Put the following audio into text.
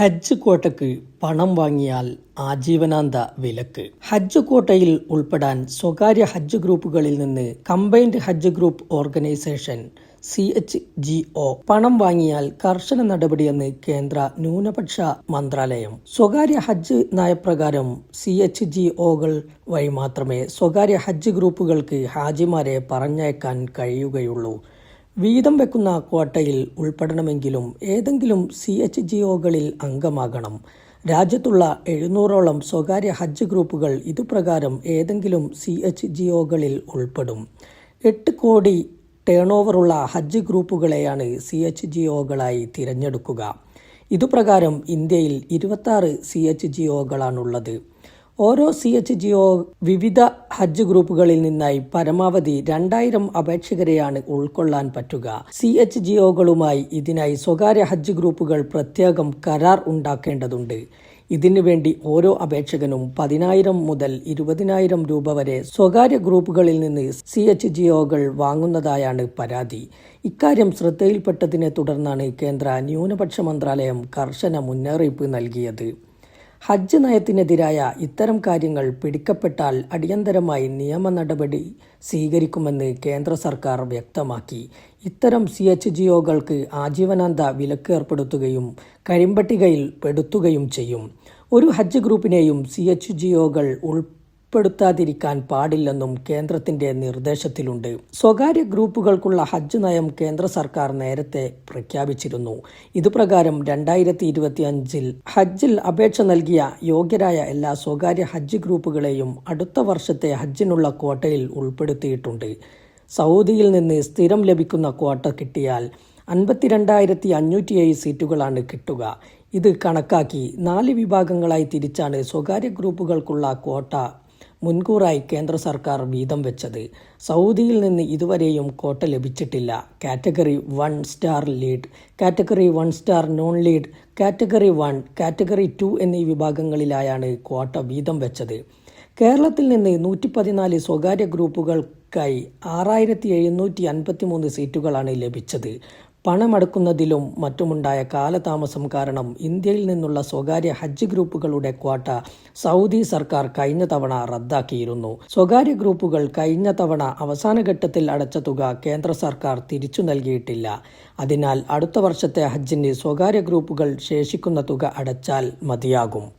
ഹജ്ജ് കോട്ടയ്ക്ക് പണം വാങ്ങിയാൽ ആജീവനാന്ത വിലക്ക്. ഹജ്ജ് കോട്ടയിൽ ഉൾപ്പെടാൻ സ്വകാര്യ ഹജ്ജ് ഗ്രൂപ്പുകളിൽ നിന്ന് combined Hajj group organisation C H G O പണം വാങ്ങിയാൽ കർശന നടപടിയെന്ന് കേന്ദ്ര ന്യൂനപക്ഷ മന്ത്രാലയം. സ്വകാര്യ ഹജ്ജ് നയപ്രകാരം സി എച്ച് ജി ഒകൾ വഴി മാത്രമേ സ്വകാര്യ ഹജ്ജ് ഗ്രൂപ്പുകൾക്ക് ഹാജിമാരെ പറഞ്ഞയക്കാൻ കഴിയുകയുള്ളൂ. വീതം വെക്കുന്ന ക്വാട്ടയിൽ ഉൾപ്പെടണമെങ്കിലും ഏതെങ്കിലും സി എച്ച് ജി ഒകളിൽ അംഗമാകണം. രാജ്യത്തുള്ള എഴുന്നൂറോളം സ്വകാര്യ ഹജ്ജ് ഗ്രൂപ്പുകൾ ഇതുപ്രകാരം ഏതെങ്കിലും സി എച്ച് ജി ഒകളിൽ ഉൾപ്പെടും. എട്ട് കോടി ടേൺ ഓവറുള്ള ഹജ്ജ് ഗ്രൂപ്പുകളെയാണ് സി എച്ച് ജി ഒകളായി തിരഞ്ഞെടുക്കുക. ഇതുപ്രകാരം ഇന്ത്യയിൽ ഇരുപത്തി സി എച്ച് ജി ഒകളാണുള്ളത് ഓരോ സി എച്ച് ജി ഒ വിവിധ ഹജ്ജ് ഗ്രൂപ്പുകളിൽ നിന്നായി പരമാവധി രണ്ടായിരം അപേക്ഷകരെയാണ് ഉൾക്കൊള്ളാൻ പറ്റുക. സി എച്ച് ജി ഒകളുമായി ഇതിനായി സ്വകാര്യ ഹജ്ജ് ഗ്രൂപ്പുകൾ പ്രത്യേകം കരാർ ഉണ്ടാക്കേണ്ടതുണ്ട്. ഇതിനുവേണ്ടി ഓരോ അപേക്ഷകനും പതിനായിരം മുതൽ ഇരുപതിനായിരം രൂപ വരെ സ്വകാര്യ ഗ്രൂപ്പുകളിൽ നിന്ന് സി എച്ച് ജി ഒകൾ വാങ്ങുന്നതായാണ് പരാതി. ഇക്കാര്യം ശ്രദ്ധയിൽപ്പെട്ടതിനെ തുടർന്നാണ് കേന്ദ്ര ന്യൂനപക്ഷ മന്ത്രാലയം കർശന മുന്നറിയിപ്പ് നൽകിയത്. ഹജ്ജ് നയത്തിനെതിരായ ഇത്തരം കാര്യങ്ങൾ പിടിക്കപ്പെട്ടാൽ അടിയന്തരമായി നിയമ നടപടി സ്വീകരിക്കുമെന്ന് കേന്ദ്ര സർക്കാർ വ്യക്തമാക്കി. ഇത്തരം സി എച്ച് ജി ഒകൾക്ക് ആജീവനാന്ത വിലക്ക് ഏർപ്പെടുത്തുകയും കരിമ്പട്ടികയിൽ പെടുത്തുകയും ചെയ്യും. ഒരു ഹജ്ജ് ഗ്രൂപ്പിനെയും സി എച്ച് ജി ഒകൾ ഉൾ ഉൾപ്പെടുത്താതിരിക്കാൻ പാടില്ലെന്നും കേന്ദ്രത്തിന്റെ നിർദ്ദേശത്തിലുണ്ട്. സ്വകാര്യ ഗ്രൂപ്പുകൾക്കുള്ള ഹജ്ജ് നയം കേന്ദ്ര സർക്കാർ നേരത്തെ പ്രഖ്യാപിച്ചിരുന്നു. ഇതുപ്രകാരം രണ്ടായിരത്തി ഇരുപത്തി അഞ്ചിൽ ഹജ്ജിൽ അപേക്ഷ നൽകിയ യോഗ്യരായ എല്ലാ സ്വകാര്യ ഹജ്ജ് ഗ്രൂപ്പുകളെയും അടുത്ത വർഷത്തെ ഹജ്ജിനുള്ള ക്വാട്ടയിൽ ഉൾപ്പെടുത്തിയിട്ടുണ്ട്. സൗദിയിൽ നിന്ന് സ്ഥിരം ലഭിക്കുന്ന ക്വാട്ട കിട്ടിയാൽ അൻപത്തിരണ്ടായിരത്തി അഞ്ഞൂറ്റി ഏഴ് സീറ്റുകളാണ് കിട്ടുക. ഇത് കണക്കാക്കി നാല് വിഭാഗങ്ങളായി തിരിച്ചാണ് സ്വകാര്യ ഗ്രൂപ്പുകൾക്കുള്ള ക്വാട്ട മുൻകൂറായി കേന്ദ്ര സർക്കാർ വീതം വെച്ചത്. സൗദിയിൽ നിന്ന് ഇതുവരെയും കോട്ട ലഭിച്ചിട്ടില്ല. Category one star lead category one star non lead category one category two എന്നീ വിഭാഗങ്ങളിലായാണ് കോട്ട വീതം വെച്ചത്. കേരളത്തിൽ നിന്ന് നൂറ്റി പതിനാല് സ്വകാര്യ ഗ്രൂപ്പുകൾക്കായി ആറായിരത്തി എഴുന്നൂറ്റി അൻപത്തി മൂന്ന് സീറ്റുകളാണ് ലഭിച്ചത്. പണമടക്കുന്നതിലും മറ്റുമുണ്ടായ കാലതാമസം കാരണം ഇന്ത്യയിൽ നിന്നുള്ള സ്വകാര്യ ഹജ്ജ് ഗ്രൂപ്പുകളുടെ ക്വാട്ട സൗദി സർക്കാർ കഴിഞ്ഞ തവണ റദ്ദാക്കിയിരുന്നു. സ്വകാര്യ ഗ്രൂപ്പുകൾ കഴിഞ്ഞ തവണ അവസാന ഘട്ടത്തിൽ അടച്ച തുക കേന്ദ്ര സർക്കാർ തിരിച്ചു നൽകിയിട്ടില്ല. അതിനാൽ അടുത്ത വർഷത്തെ ഹജ്ജിന് സ്വകാര്യ ഗ്രൂപ്പുകൾ ശേഷിക്കുന്ന തുക അടച്ചാൽ മതിയാകും.